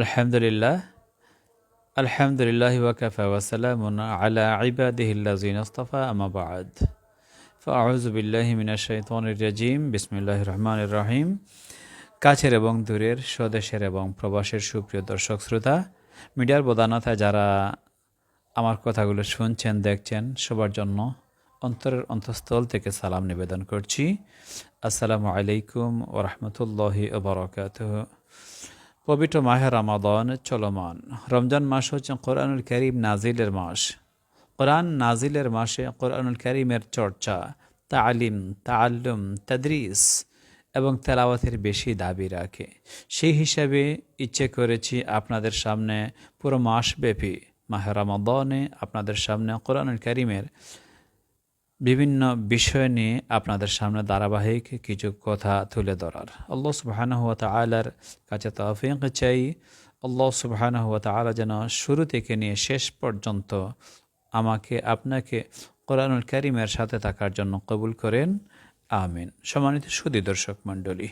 আলহামদুলিল্লাহ আলহামদুলিল্লাহ ওয়াকাফা ওয়াসালামুন আলা ইবাদিহিল্লাযিনা ইসতাফা আম্মা বা'দ। ফাআউযু বিল্লাহি মিনাশ শাইতানির রাজিম, বিসমিল্লাহির রহমানির রহিম। কাছের এবং দূরের, স্বদেশের এবং প্রবাসের সুপ্রিয় দর্শক শ্রোতা, মিডিয়ার প্রধানতায় যারা আমার কথাগুলো শুনছেন, দেখছেন, সবার জন্য অন্তরের অন্তঃস্থল থেকে সালাম নিবেদন করছি। আসসালামু আলাইকুম ও রহমতুল্লাহি পবিত্র মাহে রামাদন চলমান। রমজান মাস হচ্ছে কোরআনুল করিম নাজিলের মাস। কোরআন নাজিলের মাসে কোরআনুল করিমের চর্চা, তালিম তাল্লুম তদ্রিস এবং তেলাওয়াতের বেশি দাবি রাখে। সেই হিসাবে ইচ্ছে করেছি আপনাদের সামনে পুরো মাসব্যাপী মাহে রামাদনে আপনাদের সামনে কোরআনুল করিমের বিভিন্ন বিষয় নিয়ে আপনাদের সামনে ধারাবাহিক কিছু কথা তুলে ধরার। আল্লাহ সুবাহানহ তালার কাছে তফিক চাই। আল্লাহ সুবাহানহ তালা যেন শুরু থেকে নিয়ে শেষ পর্যন্ত আমাকে, আপনাকে কোরআনুল করিমের সাথে থাকার জন্য কবুল করেন। আমিন। সম্মানিত সুদী দর্শক মণ্ডলী,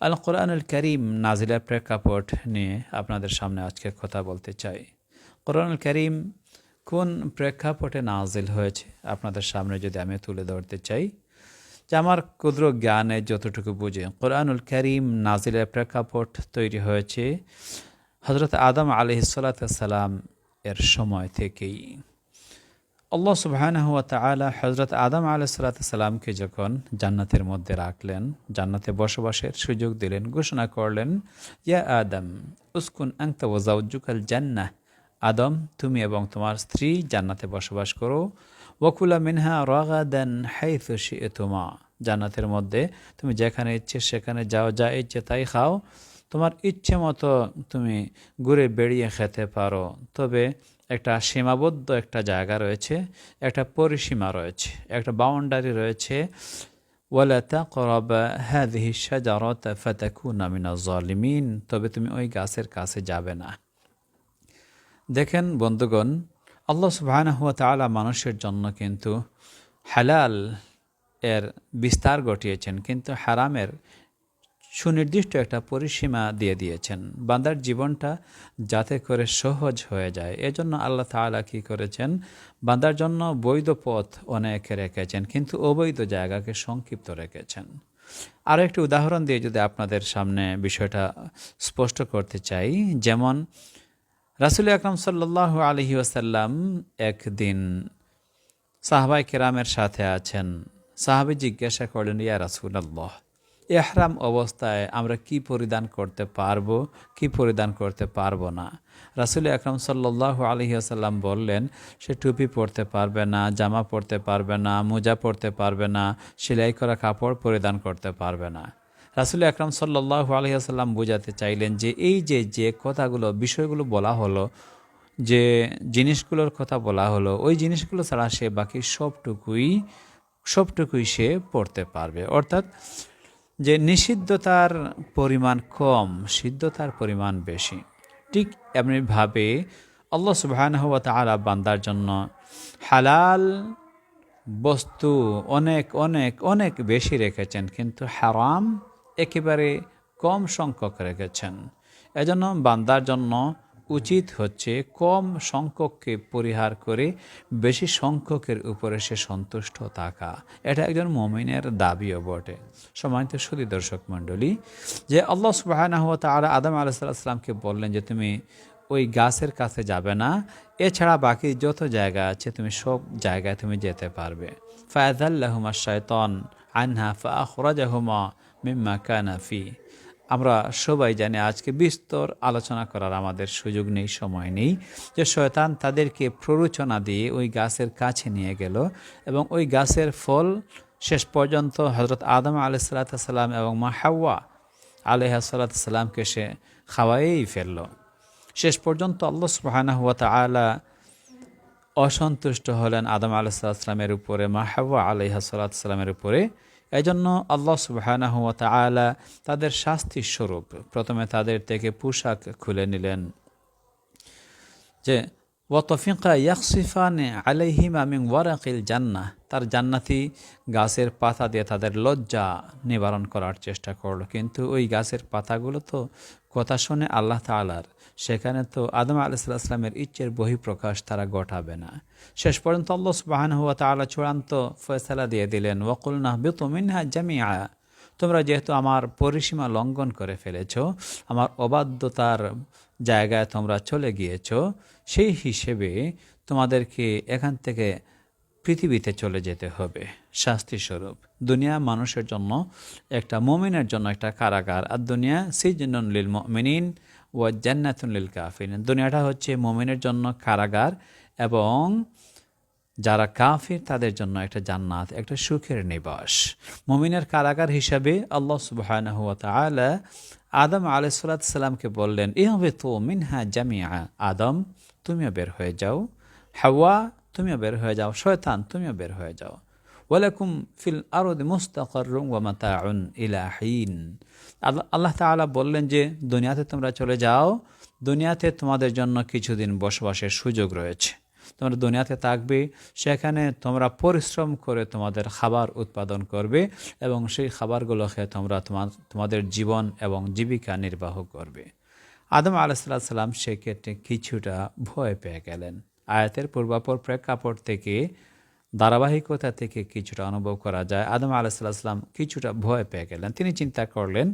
আল কোরআনুল করিম নাজিলা প্রেক্ষাপট নিয়ে আপনাদের সামনে আজকে কথা বলতে চাই। কোরআনুল করিম কোন প্রেক্ষাপটে নাজিল হয়েছে? আপনাদের সামনে যদি আমি তুলে ধরতে চাই, যে আমার ক্ষুদ্র জ্ঞানে যতটুকু বুঝে, কোরআনুল করিম নাজিলের প্রেক্ষাপট তৈরি হয়েছে হজরত আদম আলহিসাল্লাম এর সময় থেকেই। আল্লাহ সুবাহান হুয়া তালা হজরত আদম আলহিসাল্লামকে যখন জান্নাতের মধ্যে রাখলেন, জান্নাতে বসবাসের সুযোগ দিলেন, ঘোষণা করলেন, ইয়া আদম, উস্কুন আংতা ওজাউজুকাল জান্নাহ। আদম, তুমি এবং তোমার স্ত্রী জান্নাতে বসবাস করো। ওকুলা মিনহা রাগাদান হাইথুশি তোমা জান্নাতের মধ্যে তুমি যেখানে ইচ্ছে সেখানে যাও, যা ইচ্ছে তাই খাও। তোমার ইচ্ছে মতো তুমি ঘুরে বেড়িয়ে খেতে পারো। তবে একটা সীমাবদ্ধ একটা জায়গা রয়েছে, একটা পরিসীমা রয়েছে, একটা বাউন্ডারি রয়েছে। ওয়ালা তাকরাব হাদিহি শাজারাত ফাতাকুনা মিনাজ জালিমিন তবে তুমি ওই গাছের কাছে যাবে না। দেখেন বন্ধুগণ, আল্লাহ সুবাহানা হুয়া তালা মানুষের জন্য কিন্তু হালাল এর বিস্তার ঘটিয়েছেন, কিন্তু হারামের সুনির্দিষ্ট একটা পরিসীমা দিয়ে দিয়েছেন। বান্দার জীবনটা যাতে করে সহজ হয়ে যায়। এজন্য আল্লাহ তালা কি করেছেন? বান্দার জন্য বৈধ পথ অনেক রেখেছেন, কিন্তু অবৈধ জায়গাকে সংক্ষিপ্ত রেখেছেন। আরও একটি উদাহরণ দিয়ে যদি আপনাদের সামনে বিষয়টা স্পষ্ট করতে চাই, যেমন রাসুল আকরম সাল্লাহ আলহি আসাল্লাম একদিন সাহবাই কেরামের সাথে আছেন। সাহাবি জিজ্ঞাসা করলেন, ইয়া রাসুল আল্লাহ এহরাম অবস্থায় আমরা কি পরিধান করতে পারব, কি পরিধান করতে পারব না? রাসুল আকরম সাল্লাহ আলহি আসাল্লাম বললেন, সে টুপি পরতে পারবে না, জামা পরতে পারবে না, মোজা পরতে পারবে না, সেলাই করা কাপড় পরিধান করতে পারবে না। রাসুল আকরাম সাল্লাহ আলহিহাসাল্লাম বোঝাতে চাইলেন যে এই যে যে কথাগুলো, বিষয়গুলো বলা হলো, যে জিনিসগুলোর কথা বলা হলো, ওই জিনিসগুলো ছাড়া সে বাকি সবটুকুই সবটুকুই সে পড়তে পারবে। অর্থাৎ যে নিষিদ্ধতার পরিমাণ কম, সিদ্ধতার পরিমাণ বেশি, ঠিক এমনিভাবে আল্লাহ সুবাহান হওয়া তালা বান্দার জন্য হালাল বস্তু অনেক অনেক অনেক বেশি রেখেছেন, কিন্তু হারাম একেবারে কম সংখ্যক রেখেছেন। এজন্য বান্দার জন্য উচিত হচ্ছে কম সংখ্যককে পরিহার করে বেশি সংখ্যকের উপরে সে সন্তুষ্ট থাকা। এটা একজন মমিনের দাবিও বটে। সম্মানিত সুদী দর্শক মণ্ডলী, যে আল্লাহ তারা আদম আলাইসাল্লামকে বললেন যে তুমি ওই গাছের কাছে যাবে না, এছাড়া বাকি যত জায়গা আছে তুমি সব জায়গায় তুমি যেতে পারবে। ফায়দাল্লাহুমা শায়তন আনহা ফাখরাজাহুমা মিম্মা কানাফি আমরা সবাই জানি আজকে বিস্তর আলোচনা করার আমাদের সুযোগ নেই, সময় নেই। যে শয়তান তাদেরকে প্ররোচনা দিয়ে ওই গাছের কাছে নিয়ে গেল এবং ওই গাছের ফল শেষ পর্যন্ত হজরত আদম আলাইসাল্লাম এবং মা হাওয়া আলহাসাল্লামকে সে খাওয়াই ফেলল। শেষ পর্যন্ত আল্লাহ সুবাহানা হুয়া তালা অসন্তুষ্ট হলেন আদম আলাইসাল্লামের উপরে, মা হাওয়া আলহাসাল্লামের উপরে। এই জন্য আল্লাহ সুবাহানাহ তালা তাদের শাস্তির স্বরূপ প্রথমে তাদের থেকে পোশাক খুলে নিলেন যে ওয়াতফিকা ইয়াকসিফান আলাইহিমা মিং ওয়ারাকিল জান্না তার জান্নাতি গাছের পাতা দিয়ে তাদের লজ্জা নিবারণ করার চেষ্টা করল। কিন্তু ওই গাছের পাতাগুলো তো কথা শুনে আল্লাহ তালার সেখানে তো আদম আলাইসাল্লামের ইচ্ছের বহিঃপ্রকাশ তারা ঘটাবে না। শেষ পর্যন্ত আল্লাহ সুবাহান হুয়া তালা চূড়ান্ত ফয়সালা দিয়ে দিলেন ওকুল না বেতু মিনহা জামিয়া তোমরা যেহেতু আমার পরিসীমা লঙ্ঘন করে ফেলেছ, আমার অবাধ্যতার জায়গায় তোমরা চলে গিয়েছ, সেই হিসেবে তোমাদেরকে এখান থেকে পৃথিবীতে চলে যেতে হবে। শাস্তিস্বরূপ, দুনিয়া মানুষের জন্য একটা, মমিনের জন্য একটা কারাগার। আর দুনিয়া সিজনুন লিল মমিনিন ও জান্নাতুন লিল কাফিন দুনিয়াটা হচ্ছে মমিনের জন্য কারাগার এবং যারা কাফির তাদের জন্য একটা জান্নাত, একটা সুখের নিবাস। মমিনের কারাগার হিসাবে আল্লাহ সুবাহ আদম আলাইসাল্লামকে বললেন ইহবে তো মিনহা জামিয়া আদম, তুমিও বের হয়ে যাও। হাওয়া তুমিও বের হয়ে যাও, শয়তান, তুমিও বের হয়ে যাও। ওয়ালাকুম ফিল মুস্তাকরুম ওয়ামাতাউন ইলাহিন আল্লাহ তাআলা বললেন যে, দুনিয়াতে তোমরা চলে যাও, দুনিয়াতে তোমাদের জন্য কিছুদিন বসবাসের সুযোগ রয়েছে। তোমরা দুনিয়াতে থাকবে, সেখানে তোমরা পরিশ্রম করে তোমাদের খাবার উৎপাদন করবে এবং সেই খাবারগুলো খেয়ে তোমরা তোমার, তোমাদের জীবন এবং জীবিকা নির্বাহ করবে। আদম আলাহিসাল্লাহ সাল্লাম সেক্ষেত্রে কিছুটা ভয় পেয়ে গেলেন। আয়াতের পূর্বাপর প্রেক্ষাপট থেকে, ধারাবাহিকতা থেকে কিছুটা অনুভব করা যায়। আদম আলাহিসাল্লাম কিছুটা ভয় পেয়ে গেলেন। তিনি চিন্তা করলেন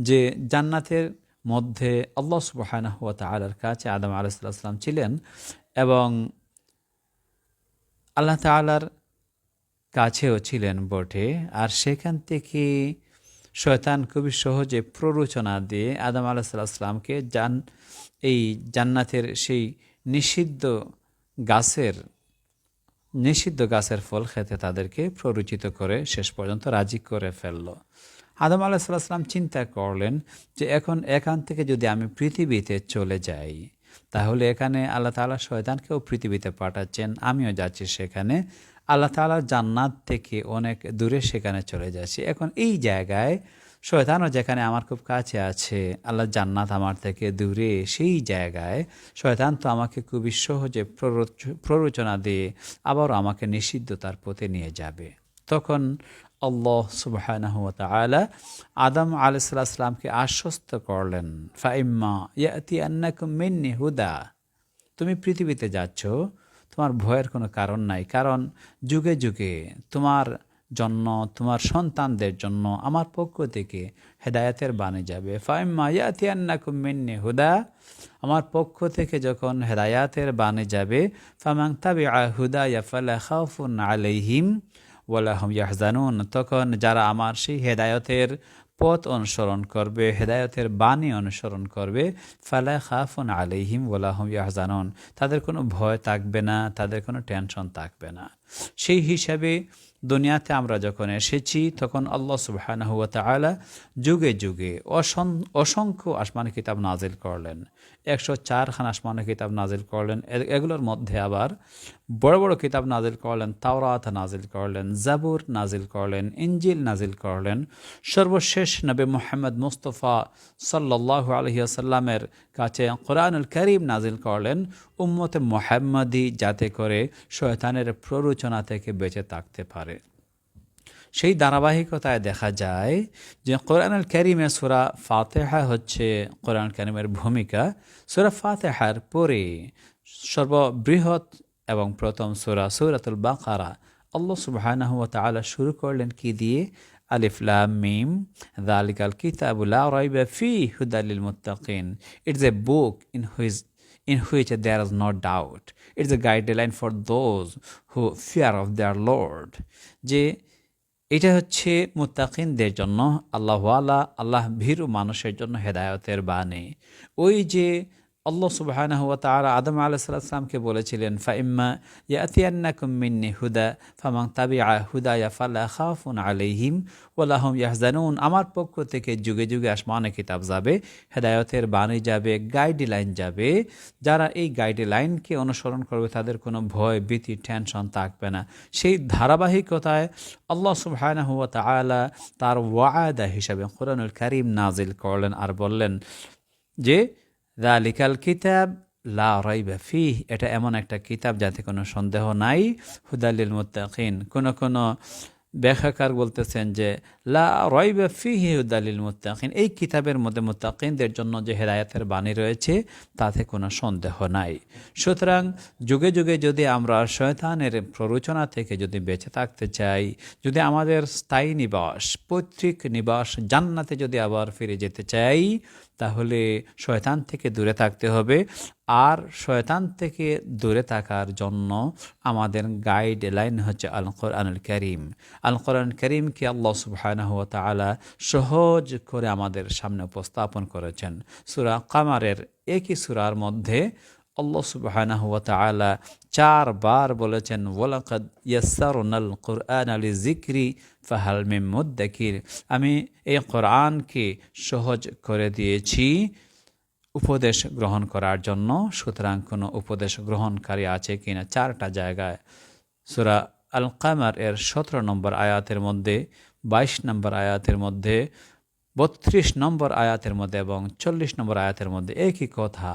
যে, জান্নাতের মধ্যে আল্লাহ সুবাহানা হুয়া তালার কাছে আদম আলাহিসাল্লাম ছিলেন এবং আল্লাহ তালার কাছেও ছিলেন বটে। আর সেখান থেকে শয়তান খুবই সহজে প্ররোচনা দিয়ে আদম আলাহিসাল্লামকে জান, এই জান্নাতের সেই নিষিদ্ধ গাছের, নিষিদ্ধ গাছের ফল খেতে তাদেরকে প্ররোচিত করে শেষ পর্যন্ত রাজি করে ফেলল। আদম আলাহিসাল্লাম চিন্তা করলেন যে এখন এখান থেকে যদি আমি পৃথিবীতে চলে যাই, তাহলে এখানে আল্লাহ তালা শয়তানকেও পৃথিবীতে পাঠাচ্ছেন, আমিও যাচ্ছি সেখানে। আল্লাহ তালা জান্নাত থেকে অনেক দূরে সেখানে চলে যাচ্ছি। এখন এই জায়গায় শয়তানও যেখানে আমার খুব কাছে আছে, আল্লাহ জান্নাত আমার থেকে দূরে, সেই জায়গায় শয়তান তো আমাকে খুবই সহজে প্ররোচনা দিয়ে আবারও আমাকে নিষিদ্ধতার পথে নিয়ে যাবে। তখন আল্লাহ সুবাহ আদম আলাইসাল্লামকে আশ্বস্ত করলেন, ফাইম্মা ইয়াতি আন্নাকুম মিন্নি হুদা। তুমি পৃথিবীতে যাচ্ছ, তোমার ভয়ের কোনো কারণ নাই, কারণ যুগে যুগে তোমার জন্য, তোমার সন্তানদের জন্য আমার পক্ষ থেকে হেদায়াতের বাণী যাবে। ফাইম্মা ইয়াতি আন্নাকুম মিন্নি হুদা, আমার পক্ষ থেকে যখন হেদায়াতের বাণী যাবে ফামাং তাবি হুদা ইয়াফালা খাউফুন আলাইহিম ওয়ালাহম ইয়াহজানুন, তখন যারা আমার সেই হেদায়তের পথ অনুসরণ করবে, হেদায়তের বাণী অনুসরণ করবে, ফালা খাফুন আলিহিম ওলাহম ইয়াহজানুন, তাদের কোনো ভয় থাকবে না, তাদের কোনো টেনশন থাকবে না। সেই হিসাবে দুনিয়াতে আমরা যখন এসেছি, তখন আল্লাহ সুবাহানা হুয়া তালা যুগে যুগে অসংখ্য আসমান কিতাব নাজিল করলেন। একশো চারখান আসমানি কিতাব নাজিল করলেন। এগুলোর মধ্যে আবার বড় বড় কিতাব নাজিল করলেন, তাওরাত নাজিল করলেন, জাবুর নাজিল করলেন ইঞ্জিল নাজিল করলেন। সর্বশেষ নবী মোহাম্মদ মুস্তফা সাল্লাহ আলহিয়াসাল্লামের কাছে কোরআনুল করিম নাজিল করলেন, উম্মতে মোহাম্মদী যাতে করে শয়তানের প্ররোচনা থেকে বেঁচে থাকতে পারে। সেই ধারাবাহিকতায় দেখা যায় যে কোরআনুল করিমে সুরা ফাতেহা হচ্ছে কোরআন করিমের ভূমিকা সুরা ফাতেহার পরে সর্ববৃহৎ এবং প্রথম সুরা সুরাতুল বাকারা আল্লাহ সুবাহানাহু তালা শুরু করলেন কি দিয়ে আলিফলাম মিম দালিকাল কিতাবুল্লাহ রাইবা ফি হুদালিল মুত্তাকিন it's a book in which in which there is no doubt. It's a guideline for those who fear of their Lord. যে এটা হচ্ছে মুতাকিনদের জন্য আল্লাহওয়ালা আল্লাহ ভীরু মানুষের জন্য হেদায়তের বাণী। ওই যে আল্লাহ সুবাহানা হুয়া তারা আদম আলাইসাল্লামকে বলেছিলেন, ফাইম্মা ইয়াতিয়ান্নাকুম হুদা ফামাং তাবি হুদা ইয়াফাল্লা খাফুন আলাইহিম ওলাহম ইয়াহজানুন। আমার পক্ষ থেকে যুগে যুগে আসমানে কিতাব যাবে, হেদায়তের বাণী যাবে, গাইডলাইন যাবে। যারা এই গাইডলাইনকে অনুসরণ করবে, তাদের কোনো ভয়, ভীতি, টেনশন থাকবে না। সেই ধারাবাহিকতায় আল্লাহ সুবাহানা হুয়া তালা তার ওয়াদা হিসাবে কোরআনুল করিম নাজিল করলেন আর বললেন যে দালিকাল কিতাব, লা রাইবা ফিহ, এটা এমন একটা কিতাব যাতে কোনো সন্দেহ নাই। হুদালিল মুত্তাকিন, কোনো কোনো ব্যাখ্যাকার বলতেছেন যে, লা রয়বা ফিহি হুদালিল মুত্তাকিন, এই কিতাবের মধ্যে মুত্তাকিনদের জন্য যে হেদায়াতের বাণী রয়েছে, তাতে কোনো সন্দেহ নাই। সুতরাং যুগে যুগে যদি আমরা শয়তানের প্ররোচনা থেকে যদি বেঁচে থাকতে চাই, যদি আমাদের স্থায়ী নিবাস, পৈতৃক নিবাস জান্নাতে যদি আবার ফিরে যেতে চাই তাহলে শয়তান থেকে দূরে থাকতে হবে। আর শয়তান থেকে দূরে থাকার জন্য আমাদের গাইড লাইন হচ্ছে আল কোরআনুল করিম। আল কোরআন করিমকে আল্লাহ সুবাহ তালা সহজ করে আমাদের সামনে উপস্থাপন করেছেন। সুরা কামারের একই সুরার মধ্যে আল্লাহ সুবহানাহু ওয়া তাআলা চারবার বলেছেন ইয়াসসারনাল কুরআন আলি জিক্রি ফাহাল মিম মুদ্দাকির। আমি এই কোরআনকে সহজ করে দিয়েছি উপদেশ গ্রহণ করার জন্য। সুতরাং কোনো উপদেশ গ্রহণকারী আছে কিনা চারটা জায়গায়। সুরা আল কামার এর সতেরো নম্বর আয়াতের মধ্যে, বাইশ নম্বর আয়াতের মধ্যে, বত্রিশ নম্বর আয়াতের মধ্যে এবং চল্লিশ নম্বর আয়াতের মধ্যে একই কথা।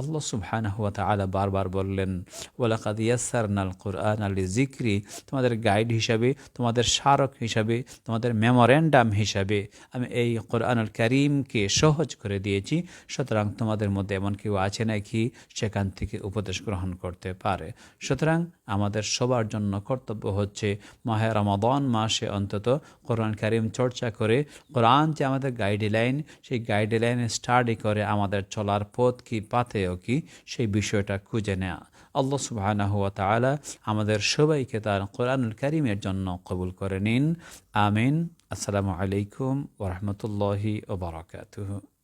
আল্লাহ সুবহানাহু ওয়া তাআলা বারবার বললেন, ওয়ালাকাদ ইয়াসসারনাল কুরআন আলি জিক্রি তোমাদের গাইড হিসাবে, তোমাদের স্মারক হিসাবে, তোমাদের মেমোরেন্ডাম হিসাবে আমি এই কোরআনুল করিমকে সহজ করে দিয়েছি। সুতরাং তোমাদের মধ্যে এমন কেউ আছে নাকি সেখান থেকে উপদেশ গ্রহণ করতে পারে? সুতরাং আমাদের সবার জন্য কর্তব্য হচ্ছে মাহে রমাদন মাসে অন্তত কোরআন করিম চর্চা করে, কোরআন যে আমাদের গাইডলাইন সেই গাইডলাইনে স্টাডি করে আমাদের চলার পথ কি পাতে কি সেই বিষয়টা খুঁজে নেওয়া আল্লাহ সুবাহ তালা আমাদের সবাইকে তার কোরআনুল করিমের জন্য কবুল করে নিন। আমিন। আসসালামু আলাইকুম ওরহমতুল্লাহি ওবরাকাতুহ